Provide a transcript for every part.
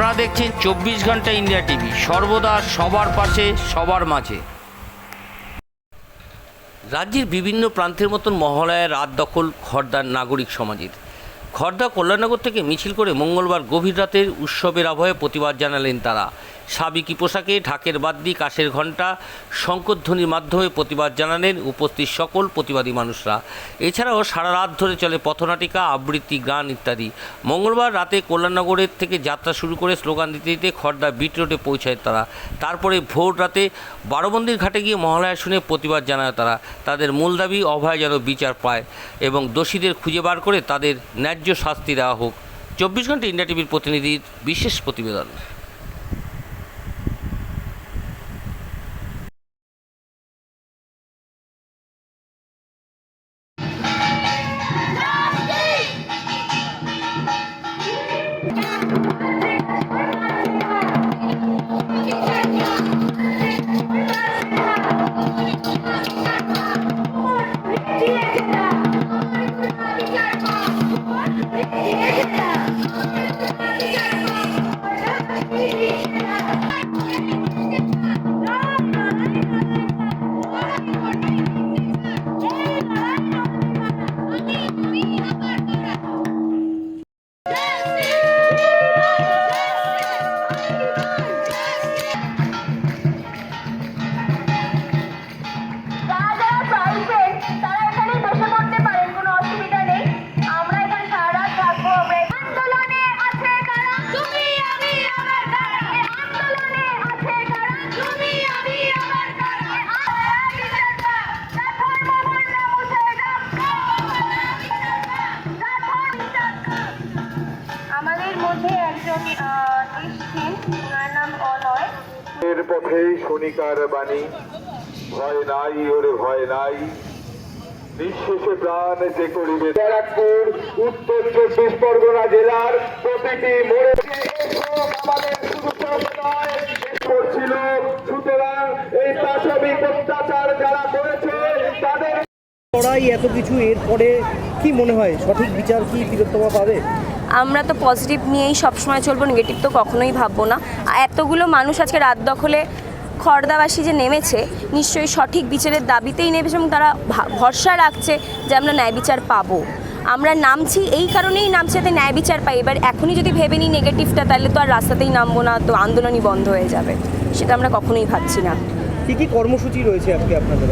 আপনারা দেখছেন চব্বিশ ঘণ্টা ইন্ডিয়া টিভি। সর্বদা সবার পাশে, সবার মাঝে। রাজ্যের বিভিন্ন প্রান্তের মতন মহালয়ার রাত দখল খর্দার নাগরিক সমাজের। খর্দা কল্যাণনগর থেকে মিছিল করে মঙ্গলবার গভীর রাতের উৎসবের আবহে প্রতিবাদ জানালেন তারা। সাবিকি পোশাকে ঢাকের বাদ্যি, কাশের ঘণ্টা, শঙ্করধ্বনির মাধ্যমে প্রতিবাদ জানালেন উপস্থিত সকল প্রতিবাদী মানুষরা। এছাড়াও সারা রাত ধরে চলে পথনাটিকা, আবৃত্তি, গান ইত্যাদি। মঙ্গলবার রাতে কল্যাণনগরের থেকে যাত্রা শুরু করে স্লোগান দিতে দিতে খর্দা বিট রোডে পৌঁছায় তারা। তারপরে ভোর রাতে বারোবন্দির ঘাটে গিয়ে মহালয়া শুনে প্রতিবাদ জানায় তারা। তাদের মূল দাবি, অভয় যেন বিচার পায় এবং দোষীদের খুঁজে বার করে তাদের ন্যায্য শাস্তি দেওয়া হোক। চব্বিশ ঘণ্টা ইন্ডিয়া টিভির প্রতিনিধির বিশেষ প্রতিবেদন। আমাদের মধ্যে একজন আহ, নাম অনয়। এর পথেই শনিকার বাণী ভয় নাই ওরে ভয় নাই। নিঃশেষে প্রাণ যে করিবে ব্যারাকপুর উত্তর চব্বিশ পরগনা জেলার প্রতিটি মোড়ে আমাদের শুধু করছিল। সুতরাং এই পাশবিক অত্যাচার যারা করেছে তাদের লড়াই এত কিছু এরপরে কি মনে হয়? সঠিক বিচার কি তিলোত্তমা পাবে? আমরা তো পজিটিভ নিয়েই সবসময় চলবো নেগেটিভ তো কখনোই ভাববো না। এতগুলো মানুষ আজকে রাত দখলে খড়দাবাসী যে নেমেছে, নিশ্চয়ই সঠিক বিচারের দাবিতেই নেমেছে এবং তারা ভরসা রাখছে যে আমরা ন্যায় বিচার পাবো। আমরা নামছি এই কারণেই নামছি যাতে ন্যায় বিচার পাই। এবার এখনই যদি ভেবে নিই নেগেটিভটা তাহলে তো আর রাস্তাতেই নামবো না, তো আন্দোলনই বন্ধ হয়ে যাবে। সেটা আমরা কখনোই ভাবছি না। কি কি কর্মসূচি রয়েছে আজকে আপনাদের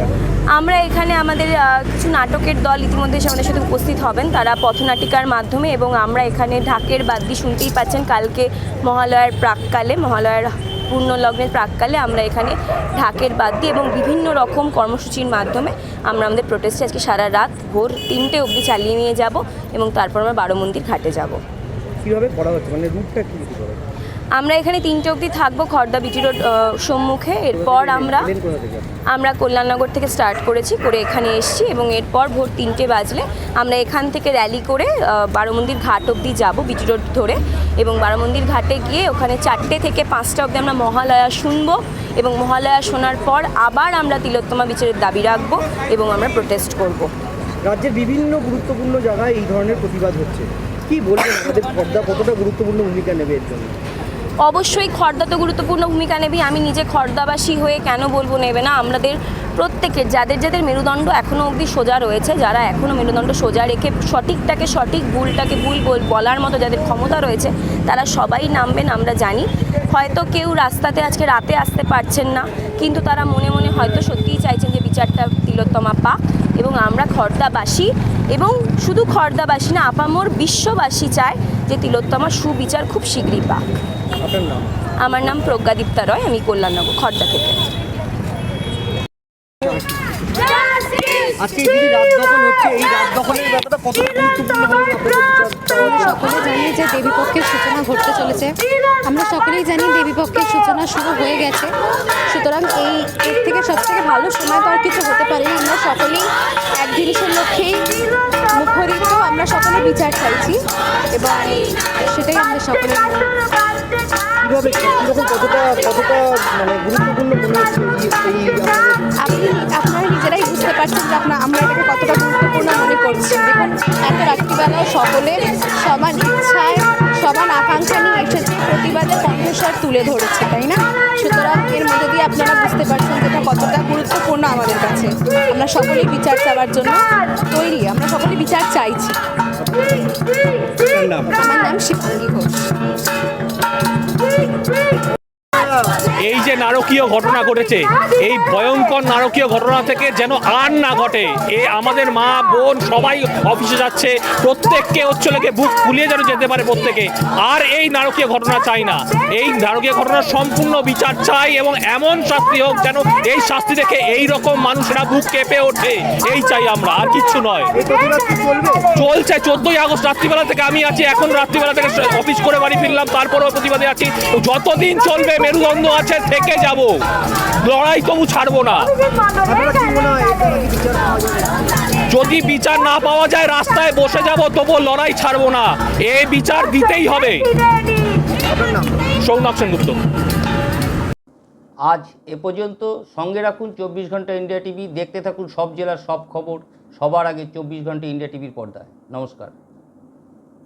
আমরা এখানে আমাদের কিছু নাটকের দল ইতিমধ্যে আমাদের সাথে উপস্থিত হবেন। তারা পথনাটিকার মাধ্যমে এবং আমরা এখানে ঢাকের বাদ্যি শুনতেই পাচ্ছেন। কালকে মহালয়ার প্রাককালে মহালয়ার পূর্ণ লগ্নের প্রাককালে আমরা এখানে ঢাকের বাদ্যি এবং বিভিন্ন রকম কর্মসূচির মাধ্যমে আমরা আমাদের প্রোটেস্টে আজকে সারা রাত ভোর তিনটে অবধি চালিয়ে নিয়ে যাব এবং তারপর আমরা বারো মন্দির ঘাটে যাব। কীভাবে করা হচ্ছে? মানে কি? আমরা এখানে তিনটে অবধি থাকব খর্দা বিটি রোড সম্মুখে। এরপর আমরা আমরা কল্যাণনগর থেকে স্টার্ট করেছি করে এখানে এসেছি এবং এরপর ভোর তিনটে বাজলে আমরা এখান থেকে র্যালি করে বারোমন্দির ঘাট অবধি যাব বিটি রোড ধরে। এবং বারোমন্দির ঘাটে গিয়ে ওখানে চারটে থেকে পাঁচটা অবধি আমরা মহালয়া শুনব এবং মহালয়া শোনার পর আবার আমরা তিলোত্তমা বিচারের দাবি রাখব এবং আমরা প্রোটেস্ট করব। রাজ্যের বিভিন্ন গুরুত্বপূর্ণ জায়গায় এই ধরনের প্রতিবাদ হচ্ছে। কি বলবেন? আমাদের পর্দা কতটা গুরুত্বপূর্ণ ভূমিকা নেবে এর জন্য? অবশ্যই খর্দা তো গুরুত্বপূর্ণ ভূমিকা নেবে। আমি নিজে খর্দাবাসী হয়ে কেন বলব নেবে না? আমাদের প্রত্যেকের, যাদের যাদের মেরুদণ্ড এখনও অবধি সোজা রয়েছে, যারা এখনও মেরুদণ্ড সোজা রেখে সঠিকটাকে সঠিক ভুলটাকে ভুল বল- বলার মতো যাদের ক্ষমতা রয়েছে, তারা সবাই নামবেন, আমরা জানি। হয়তো কেউ রাস্তাতে আজকে রাতে আসতে পারছেন না। কিন্তু তারা মনে মনে হয়তো সত্যিই চাইছেন যে বিচারটা তিলোত্তমা পাক এবং আমরা খর্দাবাসী এবং শুধু খর্দাবাসী না আপামোর বিশ্ববাসী চায় যে তিলোত্তমা সুবিচার খুব শীঘ্রই পাক। আমার নাম প্রজ্ঞাদীপ্তা রয় আমি কল্যাণনগর খর্দা থেকে। আজকে এই যে রাত দখল হচ্ছে এই রাত দখলের ব্যাপারটা কতটা গুরুত্বপূর্ণ সকলে জানি দেবীপক্ষের সূচনা ঘটতে চলেছে। আমরা সকলেই জানি দেবীপক্ষের সূচনা শুরু হয়ে গেছে। সুতরাং এই এর থেকে সব থেকে ভালো সময় তো আর কিছু হতে পারে আমরা সকলেই এক জিনিসের লক্ষ্যেই মুখরিত। আমরা সকলে বিচার চাইছি এবং সেটাই আমরা সকলে কীভাবে কীরকম কতটা কতটা মানে গুরুত্বপূর্ণ মনে হচ্ছে এই- এই আপনি আপনারা নিজেরাই বুঝতে পারছেন যে আপনার তুলে ধরেছে তাই না? সুতরাং এর মধ্যে দিয়ে আপনারা বুঝতে পারছেন যেটা কতটা গুরুত্বপূর্ণ আমাদের কাছে। আমরা সকলেই বিচার চাওয়ার জন্য তৈরি আমরা সকলে বিচার চাইছি। আমার নাম শিবাঙ্গী ঘোষ। নারকীয় ঘটনা ঘটেছে। এই ভয়ঙ্কর নারকীয় ঘটনা থেকে যেন আর না ঘটে। এ আমাদের মা বোন সবাই অফিসে যাচ্ছে। প্রত্যেককে হচ্ছে লেগে বুক ফুলিয়ে যেন যেতে পারে প্রত্যেকে। আর এই নারকীয় ঘটনা চাই না। এই নারকীয় ঘটনার সম্পূর্ণ বিচার চাই এবং এমন শাস্তি হোক যেন এই শাস্তি দেখে এই রকম মানুষেরা বুক কেঁপে ওঠে। এই চাই আমরা আর কিচ্ছু নয়। চলছে। চোদ্দই আগস্ট রাত্রিবেলা থেকে আমি আছি। এখন রাত্রিবেলা থেকে অফিস করে বাড়ি ফিরলাম। তারপরেও প্রতিবাদে আছি। যতদিন চলবে মেরুদণ্ড আছে থেকে যাব। লড়াই তবু ছাড়বো না। যদি বিচার না পাওয়া যায়, রাস্তায় বসে যাব, তবু লড়াই ছাড়বো না। এ বিচার দিতেই হবে। সৌনক সেনগুপ্ত। আজ এ পর্যন্ত সঙ্গে রাখুন চব্বিশ ঘণ্টা ইন্ডিয়া টিভি। দেখতে থাকুন সব জেলার সব খবর। সবার আগে চব্বিশ ঘণ্টা ইন্ডিয়া টিভির পর্দায়। নমস্কার।